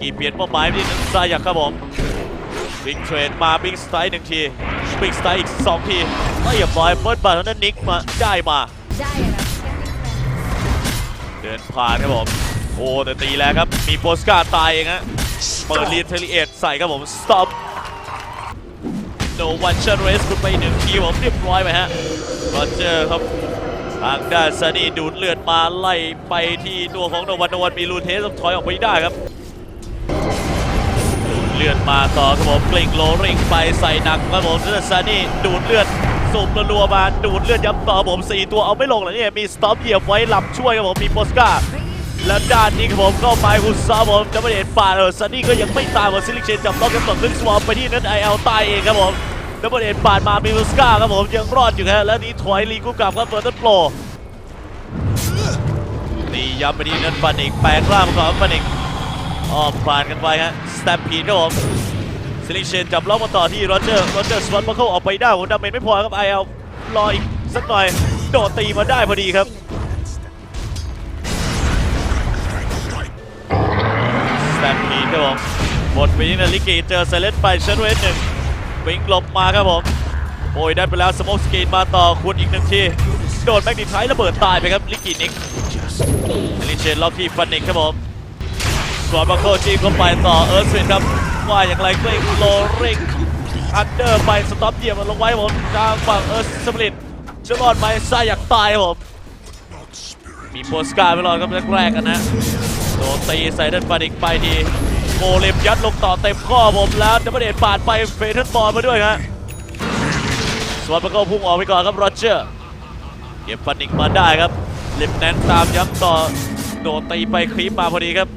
กี้เปลี่ยนเป้าหมายไปที่นันซายักครับผมบิ๊กเทรดมาบิ๊กสไตล์หนึ่งทีบิ๊กสไตล์อีกสองทีไม่อย่าปล่อยเปิดบัตรนั้นนิกมาได้มา เดินผ่านครับผม โอ้แต่ตีแล้วครับ มีโปสการ์ตายเองฮะเปิดเรียนเทลิเอทใส่ครับผมสต็อปโนวันเชนเรสคุณไปหนึ่งทีผมเรียบร้อยไปฮะโรเจอร์ครับทางด้านซานีดูดเลือดมาไล่ไปที่ตัวของโนวันโนวันมีรูเทสต้องถอยออกไปได้ครับ เลือดมาต่อครับผมกลิ้งโลริงไปใส่หนักครับผมแล้วซานี่ดูดเลือดสูบรัวมาดูดเลือดย้ำต่อผมสี่ตัวเอาไม่ลงเลยเนี่ยมีสต็อปเหยียบไว้หลับช่วยครับผมมีโปสกาแล้วด้านนี้ครับผมเข้าไปคุณซาผมจะไม่เห็นป่าดเออซันนี่ก็ยังไม่ตายหมดซิลิกเชนจับล็อกกันต่อขึ้นสวอมไปที่นัทไอเอลตายเองครับผมดับเบิลเอ็นปาดมามีลูสกาครับผมยังรอดอยู่ครับแล้วนี่ถอยลีกุกลับครับเฟิร์สโปรนี่ย้ำไปที่นัทฟันอีกแปลงร่างมาก่อนฟันอีก อ้อมผ่านกันไปฮะสแตมพีดครับผมซิลิกเชนจับล็อกมาต่อที่โรเจอร์โรเจอร์สวอตมาเข้าออกไปได้ผมดาเมจไม่พอครับไอเอลรออีกสักหน่อยโดดตีมาได้พอดีครับสแตมพีดครับผมหมดไปที่นาลิกีเจอเซเลสไปเชนเวสหนึ่งวิ่งหลบมาครับผมโอ้ยได้ไปแล้วสโมกสกีนมาต่อคุณอีกหนึ่งทีโดนแมกนิไทระเบิดตายไปครับลิกินิกลิเชนล็อกที่ฟันนิกครับผม สวนมาโคจีเข้าไปต่อเอิร์ธสวินครับว่าอย่างไรก็อีกโลริงอันเดอร์ไปสต็อปเหยียบมันลงไว้ผมทางฝั่งเอิร์ธสปริตจะรอดไหมซาอยากตายผมมีโปสการไปรอครับแรกๆกันนะโดนตีใส่ด้านฟันอีกไปทีโกเลมยัดลงต่อเต็มข้อผมแล้วดับเบิลเดชปาดไปเฟเทนบอลมาด้วยฮะสวนมันก็พุ่งออกไปก่อนครับโรเจอร์เก็บฟันอีกมาได้ครับลิมแนนตามย้ำต่อโดนตีไปครีปมาพอดีครับ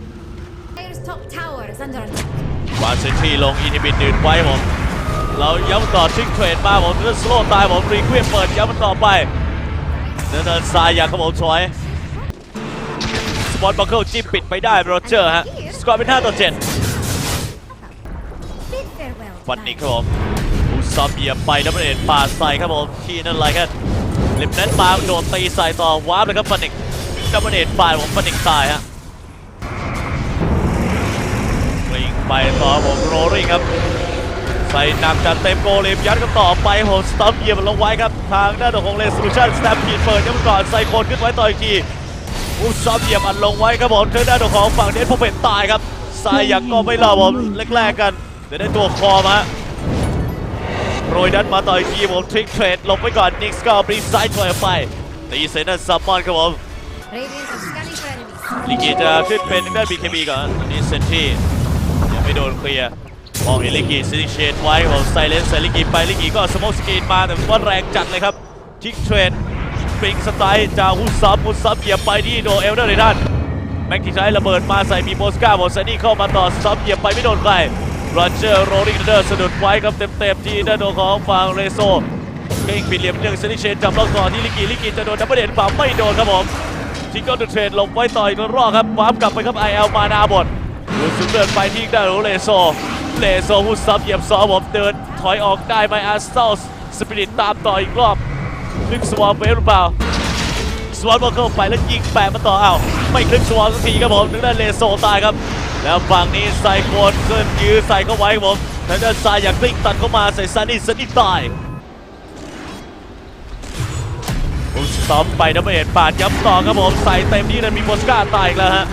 วางเซนทรีลงอินิบิดดืนไว้ผมเราย้ำต่อทริกเทรดมาผมเลือสโลตายผมรีควีเปิดย้ำมันต่อไปเดินเดินซ้ายอยากครับผมถอยสปอตบัคเกิลจิ้มปิดไปได้โรเจอร์ฮะสกอร์เป็น5ต่อ7 Bid farewell. วันนี้ Dire. ครับผมอุซอมเหยียบไปดับเบิลเอ็นปาดใส่ครับผมที่นั่นไรกันลิมเน้นมาโดนตีใส่ต่อวาร์ปเลยครับฟันนิกดับเบิลเอ็นปาดผมฟันนิกตายฮะ ไปต่อผมโรลลิ่งครับ ใส่หนักจัดเต็มโกเลมยัดกันต่อไปผมสตัมเหยียบมันลงไว้ครับ ทางด้านของเลสลูชันสแตมพีดเปิดย้ำก่อนใส่คนขึ้นไว้ต่ออีกทีอุซอมเหยียบอันลงไว้ครับผมทางด้านของฝั่งเดนพอเป็นตายครับสายยังก็ไม่รอดผมแรกๆกันเดี๋ยวได้ตัวคอมาฮะโรยดันมาต่ออีกทีผมทริกเทรดหลบไว้ก่อนนิกส์ก็เอาบรีไซด์ถอยออกไปตีเซนนันซัมมอนครับผม Radiant are scanning for enemies. ลิกิจะขึ้นเป็นทางด้าน BKB ก่อนอันนี้เซนที่ยัง ไม่โดนเคลียร์มองเห็นลิกิซิลิเชนไว้ผมไซเลนใส่ลิกิไปลิกิก็สโมสกีนมาแต่ว่าแรงจัดเลยครับทิกเทรดสปริงสไตล์จากฮุสซับฮุสซับเหยียบไปที่โดเอลเดอร์ในด้านแม็กที่ใช้ระเบิดมาใส่มีโบสกาบอลไซนี่เข้ามาต่อซับเหยียบไปไม่โดนใครโรเจอร์โรลิงเดอร์สะดุดไว้ครับเต็มๆที่ด้านโดนของฝั่งเรโซเก่งปิดเหลี่ยมหนึ่งเซนิเชนจับล็อกต่อนที่ลิกิลิกิจะโดนดับเบิลเดนฝ่าไม่โดนครับผมทิกเกิลเทรดลงไว้ต่ออีกรอบครับวาร์ปกลับไปครับ IL มานาบด ดูสุดเดินไปที่ด้านของเลโซ เลโซผู้ซับเหยียบซอผมเดินถอยออกได้ไหมอาร์สตัลสปิริตตามต่ออีกรอบลึกสวอมเวหรือเปล่าสวอตบอลเข้าไปแล้วยิงแปะมาต่ออ้าวไม่คลึกสวอตสักทีครับผมทางด้านเลโซตายครับ แล้วฝั่งนี้ใส่โคนขึ้นยื้อใส่เข้าไว้ครับผมทางด้านซ้ายอยากกลิ้งตัดเข้ามาใส่ซันนี่ซันนี่ตายผมสต็อปไปดับเบิลเอ็ดปาดย้ำต่อครับผมใส่เต็มที่เลยมีโมสกาตายอีกแล้วฮะ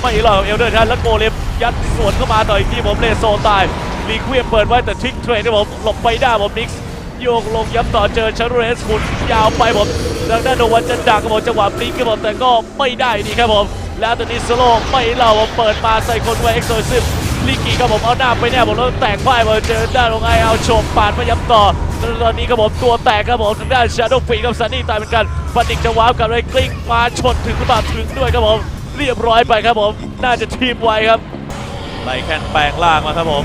ไม่รอดเอลเดอร์ทันแล้วโกเลม ยัดสวนเข้ามาต่ออีกที่ผมเลโซตายลีควียเปิดไว้แต่ทิกเทรนครับผมหลบไปได้ผมนิกส์โยกลงย้ำต่อเจอชารูเรสหมุนยาวไปผมทางด้านโนวันจะดักครับผมจังหวะบลิงครับผมแต่ก็ไม่ได้ดีครับผมแล้วตอนนี้สโลไม่เล่าผมเปิดมาใส่คนไว้เอ็กโซซิมลิกกี้ครับผมเอาหน้าไปแน่ผมแล้วแตกพ่ายมาเจอด้านของไอเอาโฉบปาดมาย้ำต่อตอนนี้ครับผมตัวแตกครับผมทางด้านชาโดว์ฟีกับซันนี่ตายเหมือนกันฟันดิกจะว้าวกับไรกลิ้งมาชนถึงหรือเปล่าถึงด้วยครับผมเรียบร้อยไปครับผมน่าจะทีมไวครับ ไล่แคนแปลงล่างมาครับผม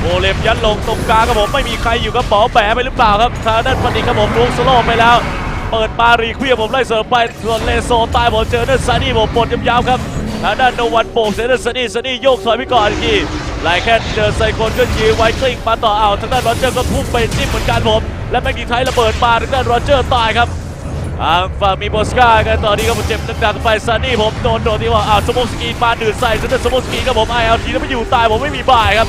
โอเลมยัดลงตรงกลางครับผมไม่มีใครอยู่กับป๋อแปะไปหรือเปล่าครับทางด้านฟันดิครับผมลุกสโลไปแล้ว เปิดมารีเควียผมไล่เสริมไปส่วนเลโซตายผมเจอเดนซันนี่ผมปลดยาวๆครับทางด้านโนวันโป่งเซนเดอร์ซันนี่ซันนี่โยกถอยไปก่อนอีกทีไล่แค่เจอไซโคนก็ยื้อไว้กลิ้งมาต่อเอาทางด้านโรเจอร์ก็พุ่งไปจิ้มเหมือนกันผมและแม็กกี้ไทยระเบิดมาทางด้านโรเจอร์ตายครับ ทางฝั่งมีโบสกากันตอนนี้ก็เจ็บหนักๆไปซันนี่ผมโดนโดนที่ว่าอ้าวสโมกสกีมาดื่นใส่ซะแต่สโมกสกีครับผมไอเอลทีแล้วไม่อยู่ตายผมไม่มีบ่ายครับ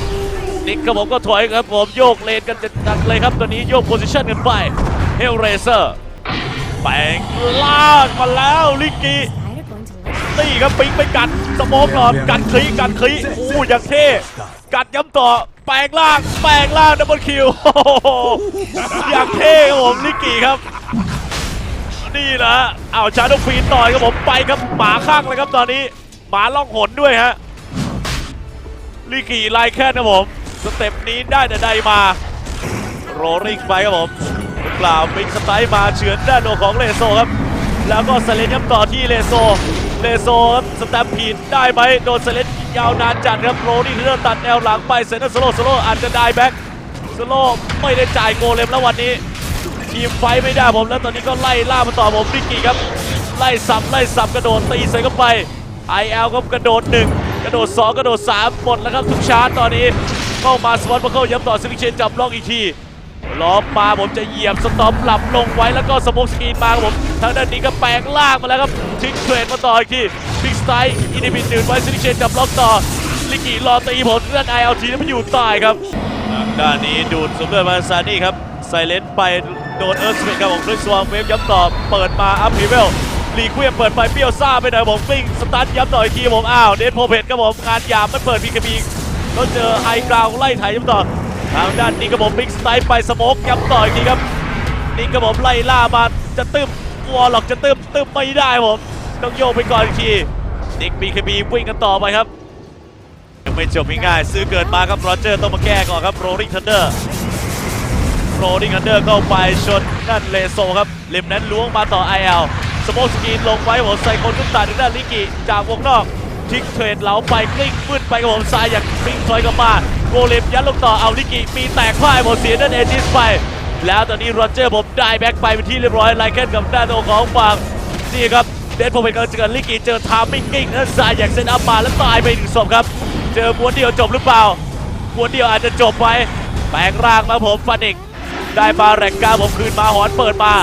นิกครับผมก็ถอยครับผมโยกเลนกันจัดๆเลยครับตอนนี้โยกโพซิชันกันไปเฮลเรเซอร์แปลงลากมาแล้วลิกกี้นี่ครับปิงไปกัดสโมกหลอดกัดคลีกัดคลีอู้อย่างเท่กัดย้ำต่อแปลงล่างแปลงล่างดับเบิลคิวโอ้โหอย่างเท่ครับผมลิกกี้ครับ นี่นะเอาชาโดฟีนต่อยครับผมไปครับหมาข้างเลยครับตอนนี้หมาล่องหนด้วยฮะลิกีไล่แค่ครับผมสเต็ปนี้ได้แต่ใดมา โรลิ่งไปครับผมกล่าวปิงสไตล์มาเฉือนด้านโนของเลโซครับ แล้วก็สเลนย้ำต่อที่เลโซเลโซครับสแตมป์ผิดได้ไหมโดนสเลนยาวนานจัดครับโรนี่เลื่อนตัดแนวหลังไปเซนต์สโลสโลอาจจะได้แบ็คสโลไม่ได้จ่ายโกเลมแล้ววันนี้ ทีมไฟไม่ได้ผมแล้วตอนนี้ก็ไล่ล่ามาต่อผมริกกี้ครับ ไล่สับไล่สับกระโดดตีใส่เข้าไป IL ครับกระโดดหนึ่งกระโดดสองกระโดดสามหมดแล้วครับทุกชาร์จตอนนี้เข้ามาสวอตมาเข้าย้ำต่อซิลิเชนจับล็อกอีกทีล้อมมาผมจะเหยียบสต็อปหลับลงไว้แล้วก็สโมกสกรีนมาครับผมทางด้านนี้ก็แปลงล่างมาแล้วครับทิ้งเทรดมาต่ออีกทีบิ๊กสไตล์อินดิบินหนึ่งไว้ซิลิเชนจับล็อกต่อลิกิรอตีผมด้านไอเอลทีนั้นมันอยู่ใต้ครับทางด้านนี้ดูดสมเด็จมาซานี่ครับ ไซเลนไปโดนเอิร์ธสเปนครับผมด้วยสวางเวฟย้ำต่อเปิดมาอัพพีเวลลีเวียเปิดไปเปรี้ยวซ่าไปหน่อยผมปิ้งสตาร์ทย้ำต่ออีกทีผมอ้าวเดนโพเพตครับผมงานยามไม่เปิดพีคบีก็เจอไฮกราวไล่ถ่ายย้ำต่อทางด้านนี้กระผมบิ๊กสไตล์ไปสโมกย้ำต่ออีกทีครับนี่กระผมไล่ล่ามาจะตึมวอลล็อกจะตึมตึมไม่ได้ผมต้องโยกไปก่อนอีกทีนิกบีเคบีวิ่งกันต่อไปครับยังไม่จบง่ายๆซื้อเกิดมาครับโรเจอร์ต้องมาแก้ก่อนครับโรลิงทันเดอร์ โรลิงทันเดอร์เข้าไปชนนั่นเลโซครับเลมนั้นล้วงมาต่อ IL สโมกสกีนลงไว้ผมใส่คนขึ้นตัดทางด้านลิกิจากวงนอกทิ้งเทรดเหลาไปกลิ้งมืดไปกับผมซ้ายอย่างกลิ้งถอยกลับมาโกเลมยัดลงต่อเอาลิกิมีแตกพ่ายหมดเสียด้านเอจิสไปแล้วตอนนี้โรเจอร์ผมได้แบ็กไปเป็นที่เรียบร้อยไลเคนกับด้านโอของฝั่งนี่ครับเดนโฟเป็นกำลังเจอนลิกิเจอทามมิ่งกิ้งด้านซ้ายอย่างเซนอัพมาแล้วตายไปหนึ่งศพครับ เจอม้วนเดียวจบหรือเปล่าม้วนเดียวอาจจะจบไปแปลงร่างมาผมฟันอีก ได้มาแรงกาผมคืนมาหอนเปิดมา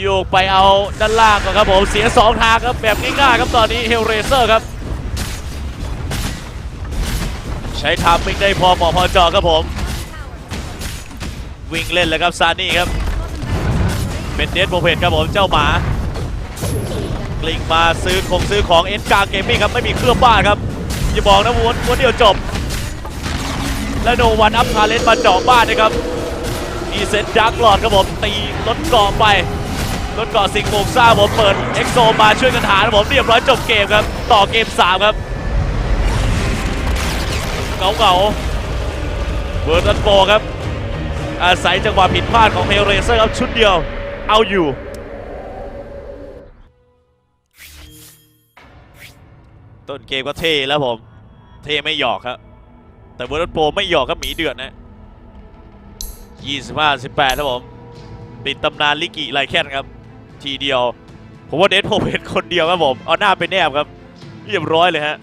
โยกไปเอาด้านล่างก่อนครับผมเสีย2ทางครับแบบง่ายๆครับตอนนี้เฮลเรเซอร์ครับ ใช้ทามมิ่งได้พอเหมาะพอจอครับผม วิ่งเล่นเลยครับซานี่ครับ เป็นเดนโบเพนครับผมเจ้าหมากลิ้งมาซื้อคงซื้อของเอ็นกาเกมมิ่งครับไม่มีเครื่องบ้านครับอย่าบอกนะวนวนเดียวจบ และโนวันอัพคาเลนมาเจาะบ้านนะครับอีเซนดักหลอดครับผมตีรถเกาะไปรถเกาะสิงห์โมงซ่าผมเปิดเอ็กโซมาช่วยกันหาผมเรียบร้อยจบเกมครับ ต่อเกม 3 ครับเก่าเก่าเวิร์ดันโปครับ อาศัยจังหวะผิดพลาดของเฮลเรเซอร์ครับชุดเดียวเอาอยู่ต้นเกมก็เท่แล้วผม เท่ไม่หยอกครับ แต่เวอร์ดโปไม่หยอกก็หมีเดือดนะ25 18ครับผมปิดตำนานลิกิไลแคนครับ ทีเดียว ผมว่าเดทโพเป็นคนเดียวครับผม เอาหน้าไปแนบครับ เรียบร้อยเลยฮะ